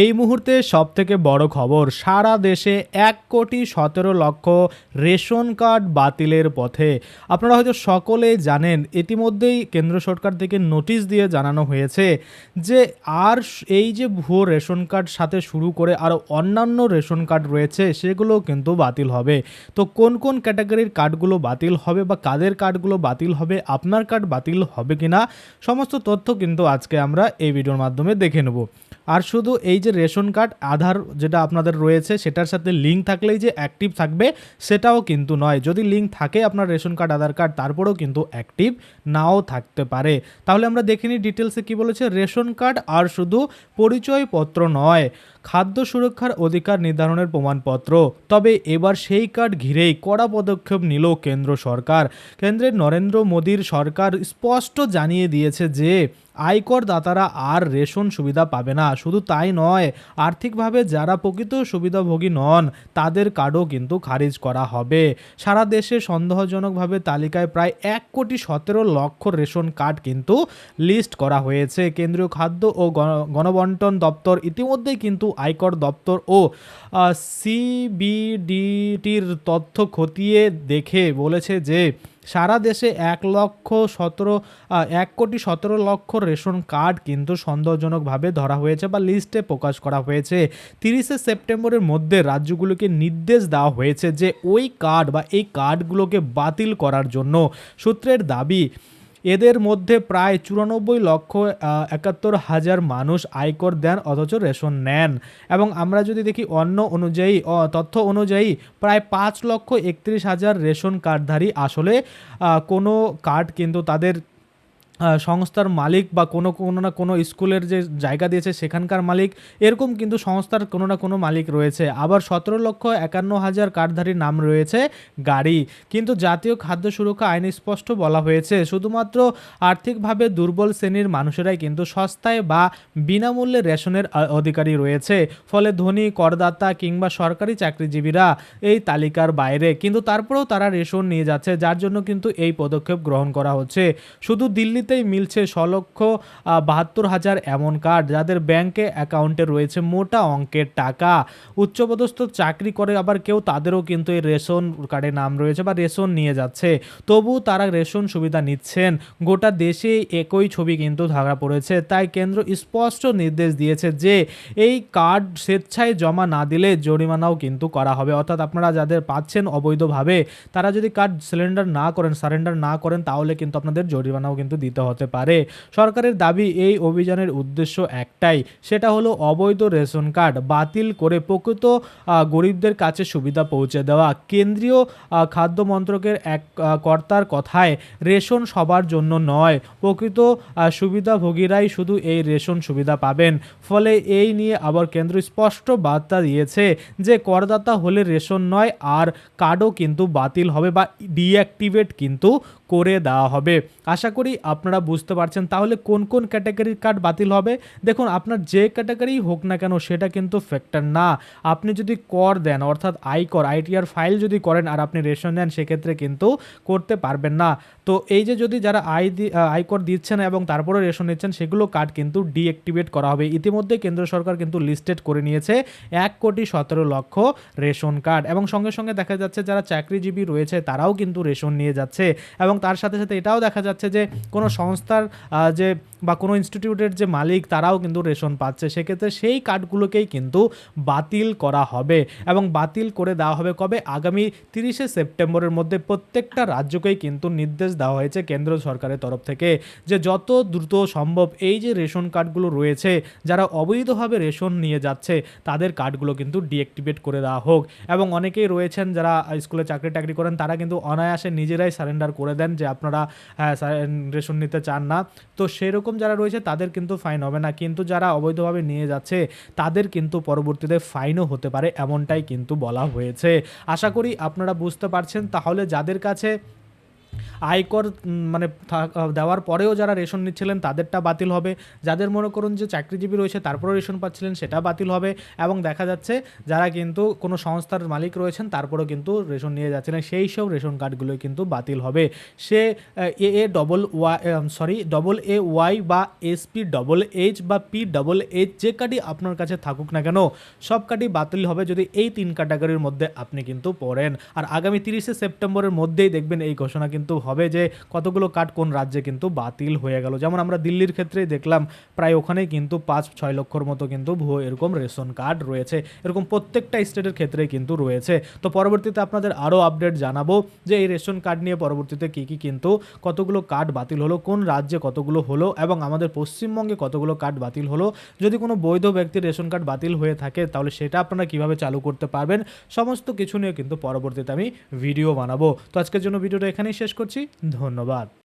এই মুহূর্তে সবথেকে বড় খবর, সারা দেশে এক কোটি সতেরো লক্ষ রেশন কার্ড বাতিলের পথে। আপনারা হয়তো সকলেই জানেন, ইতিমধ্যেই কেন্দ্র সরকার থেকে নোটিশ দিয়ে জানানো হয়েছে যে, আর এই যে ভুয়ো রেশন কার্ড সাথে শুরু করে আরও অন্যান্য রেশন কার্ড রয়েছে সেগুলো কিন্তু বাতিল হবে। তো কোন কোন ক্যাটাগরির কার্ডগুলো বাতিল হবে বা কাদের কার্ডগুলো বাতিল হবে, আপনার কার্ড বাতিল হবে কিনা, সমস্ত তথ্য কিন্তু আজকে আমরা এই ভিডিওর মাধ্যমে দেখে নেব। আর শুধু এই যে রেশন কার্ড, আধার যেটা আপনাদের রয়েছে, সেটার সাথে লিঙ্ক থাকলেই যে অ্যাক্টিভ থাকবে, সেটাও কিন্তু নয়। যদি লিঙ্ক থাকে আপনার রেশন কার্ড, আধার কার্ড, তারপরেও কিন্তু অ্যাক্টিভ নাও থাকতে পারে। তাহলে আমরা দেখে নিই ডিটেলসে কী বলেছে, রেশন কার্ড আর শুধু পরিচয়পত্র নয়। খাদ্য সুরক্ষার অধিকার নির্ধারণের প্রমাণপত্র। তবে এবার সেই কার্ড ঘিরেই কড়া পদক্ষেপ নিল কেন্দ্র সরকার। কেন্দ্রের নরেন্দ্র মোদীর সরকার স্পষ্ট জানিয়ে দিয়েছে যে আয়কর দাতারা আর রেশন সুবিধা পাবে না। শুধু তাই নয়, আর্থিকভাবে যারা প্রকৃত সুবিধাভোগী নন, তাদের কার্ডও কিন্তু খারিজ করা হবে। সারা দেশে সন্দেহজনকভাবে তালিকায় প্রায় এক কোটি সতেরো লক্ষ রেশন কার্ড কিন্তু লিস্ট করা হয়েছে। কেন্দ্রীয় খাদ্য ও গণ- গণবন্টন দপ্তর ইতিমধ্যেই কিন্তু আয়কর দপ্তর ও সিবিডিটির তথ্য খতিয়ে দেখে বলেছে যে, সারা দেশে এক লক্ষ সতেরো এক কোটি সতেরো লক্ষ রেশন কার্ড কিন্তু সন্দেহজনকভাবে ধরা হয়েছে বা লিস্টে প্রকাশ করা হয়েছে। তিরিশে সেপ্টেম্বরের মধ্যে রাজ্যগুলোকে নির্দেশ দেওয়া হয়েছে যে, ওই কার্ড বা এই কার্ডগুলোকে বাতিল করার জন্য সূত্রের দাবি এদের মধ্যে প্রায় চুরানব্বই লক্ষ একাত্তর হাজার মানুষ আয়কর দেন অথচ রেশন নেন। এবং আমরা যদি দেখি অন্য অনুযায়ী তথ্য অনুযায়ী, প্রায় পাঁচ লক্ষ একত্রিশ হাজার রেশন কার্ডধারী আসলে কোনো কার্ড কিন্তু তাদের সংস্থার মালিক বা কোনো কোনো না কোনো স্কুলের যে জায়গা দিয়েছে সেখানকার মালিক, এরকম কিন্তু সংস্থার কোনো না কোনো মালিক রয়েছে। আবার সতেরো লক্ষ একান্ন হাজার কার্ডধারীর নাম রয়েছে গাড়ি। কিন্তু জাতীয় খাদ্য সুরক্ষা আইনে স্পষ্ট বলা হয়েছে, শুধুমাত্র আর্থিকভাবে দুর্বল শ্রেণির মানুষেরাই কিন্তু সস্তায় বা বিনামূল্যে রেশনের অধিকারী রয়েছে। ফলে ধনী, করদাতা কিংবা সরকারি চাকরিজীবীরা এই তালিকার বাইরে। কিন্তু তারপরেও তারা রেশন নিয়ে যাচ্ছে, যার জন্য কিন্তু এই পদক্ষেপ গ্রহণ করা হচ্ছে। শুধু দিল্লিতেই মিলছে ছ লক্ষ বাহাত্তর হাজার এমন কার্ড যাদের ব্যাংকে অ্যাকাউন্টে রয়েছে মোটা অঙ্কের টাকা। উচ্চপদস্থ চাকরি করে আবার কেউ তাদেরও কিন্তু এই রেশন কার্ডে নাম রয়েছে বা রেশন নিয়ে যাচ্ছে। তবু তারা রেশন সুবিধা নিচ্ছেন। গোটা দেশে একই ছবি কিন্তু ধরা পড়েছে। তাই কেন্দ্র স্পষ্ট নির্দেশ দিয়েছে যে, এই কার্ড স্বেচ্ছায় জমা না দিলে জরিমানাও কিন্তু করা হবে। অর্থাৎ আপনারা যাদের পাচ্ছেন অবৈধভাবে, তারা যদি কার্ড সিলিন্ডার না করেন সারেন্ডার না করেন, তাহলে কিন্তু আপনাদের জরিমানাও কিন্তু দিতে হতে পারে। সরকারের দাবি, এই অভিযানের উদ্দেশ্য একটাই, সেটা হলো অবৈধ রেশন কার্ড বাতিল করে প্রকৃত গরিবদের কাছে সুবিধা পৌঁছে দেওয়া। কেন্দ্রীয় খাদ্য মন্ত্রকের এক কর্তার কথায়, রেশন সবার জন্য নয়। প্রকৃত সুবিধাভোগীরাই শুধু এই রেশন সুবিধা পাবেন। ফলে এই নিয়ে আবার কেন্দ্র স্পষ্ট বার্তা দিয়েছে যে, করদাতা হলে রেশন নয়, আর কার্ডও কিন্তু বাতিল হবে বা ডিঅ্যাক্টিভেট কিন্তু করে দেওয়া হবে। আশা করি আপনারা বুঝতে পারছেন। তাহলে কোন কোন ক্যাটাগরির কার্ড বাতিল হবে? দেখুন, আপনার যে ক্যাটাগরি হোক না কেন, সেটা কিন্তু ফ্যাক্টর না। আপনি যদি কর দেন, অর্থাৎ আয়কর, আইটিআর ফাইল যদি করেন আর আপনি রেশন দেন সেক্ষেত্রে কিন্তু করতে পারবেন না। তো এই যে যদি যারা আয় আয়কর দিচ্ছেন এবং তারপরে রেশন নিচ্ছেন, সেগুলো কার্ড কিন্তু ডিঅ্যাক্টিভেট করা হবে। ইতিমধ্যে কেন্দ্র সরকার কিন্তু লিস্টেড করে নিয়েছে এক কোটি সতেরো লক্ষ রেশন কার্ড এবং সঙ্গে সঙ্গে দেখা যাচ্ছে, যারা চাকরিজীবী রয়েছে, তারাও কিন্তু রেশন নিয়ে যাচ্ছে। এবং তার সাথে সাথে এটাও দেখা যাচ্ছে যে কোনো সংস্থার যে বা কোনো ইনস্টিটিউটের যে মালিক তারাও কিন্তু রেশন পাচ্ছে। সেক্ষেত্রে সেই কার্ডগুলোকেই কিন্তু বাতিল করা হবে এবং বাতিল করে দেওয়া হবে কবে? আগামী তিরিশে সেপ্টেম্বরের মধ্যে প্রত্যেকটা রাজ্যকেই কিন্তু নির্দেশ দেওয়া হয়েছে কেন্দ্র সরকারের তরফ থেকে যে যত দ্রুত সম্ভব এই যে রেশন কার্ডগুলো রয়েছে, যারা অবৈধভাবে রেশন নিয়ে যাচ্ছে, তাদের কার্ডগুলো কিন্তু ডিঅ্যাক্টিভেট করে দেওয়া হোক। এবং অনেকেই রয়েছেন যারা স্কুলে চাকরি টাকরি করেন, তারা কিন্তু অনায়াসে নিজেরাই সারেন্ডার করে দেন। যে আপনারা রেশন নিতে চান না। তো সেরকম যারা রয়েছে, তাদের কিন্তু ফাইন হবে না। কিন্তু যারা অবৈধভাবে নিয়ে যাচ্ছে, তাদের কিন্তু পরবর্তীতে ফাইনও হতে পারে, এমনটাই কিন্তু বলা হয়েছে। আশা করি আপনারা বুঝতে পারছেন। তাহলে যাদের কাছে আয়কর মানে দেওয়ার পরেও যারা রেশন নিচ্ছিলেন তাদেরটা বাতিল হবে। যাদের মনে করুন যে চাকরিজীবী রয়েছে তারপরেও রেশন পাচ্ছিলেন সেটা বাতিল হবে এবং দেখা যাচ্ছে যারা কিন্তু কোনো সংস্থার মালিক রয়েছেন তারপরেও কিন্তু রেশন নিয়ে যাচ্ছিলেন। সেই সব রেশন কার্ডগুলোই কিন্তু বাতিল হবে। সে, A A double Y sorry double A Y বা এসপি ডবল এইচ বা পি ডবল এইচ যে কার্ডই আপনার কাছে থাকুক না কেন, সব কার্ডই বাতিল হবে যদি এই তিন ক্যাটাগরির মধ্যে আপনি কিন্তু পড়েন। আর আগামী তিরিশে সেপ্টেম্বরের মধ্যেই দেখবেন এই ঘোষণা কিন্তু হবে যে কতগুলো কার্ড কোন রাজ্যে কিন্তু বাতিল হয়ে গেল। যেমন আমরা দিল্লির ক্ষেত্রেই দেখলাম, প্রায় ওখানেই কিন্তু পাঁচ, ছয় লক্ষর মতো কিন্তু ভুয়ো এরকম রেশন কার্ড রয়েছে। এরকম প্রত্যেকটা স্টেটের ক্ষেত্রেই কিন্তু রয়েছে। তো পরবর্তীতে আপনাদের আরও আপডেট জানাব যে এই রেশন কার্ড নিয়ে পরবর্তীতে কী কী কিন্তু কতগুলো কার্ড বাতিল হলো, কোন রাজ্যে কতগুলো হলো এবং আমাদের পশ্চিমবঙ্গে কতগুলো কার্ড বাতিল হলো। যদি কোনো বৈধ ব্যক্তির রেশন কার্ড বাতিল হয়ে থাকে, তাহলে সেটা আপনারা কীভাবে চালু করতে পারবেন, সমস্ত কিছু নিয়ে কিন্তু পরবর্তীতে আমি ভিডিও বানাবো। তো আজকের জন্য ভিডিওটা এখানেই শেষ করছি। ধন্যবাদ।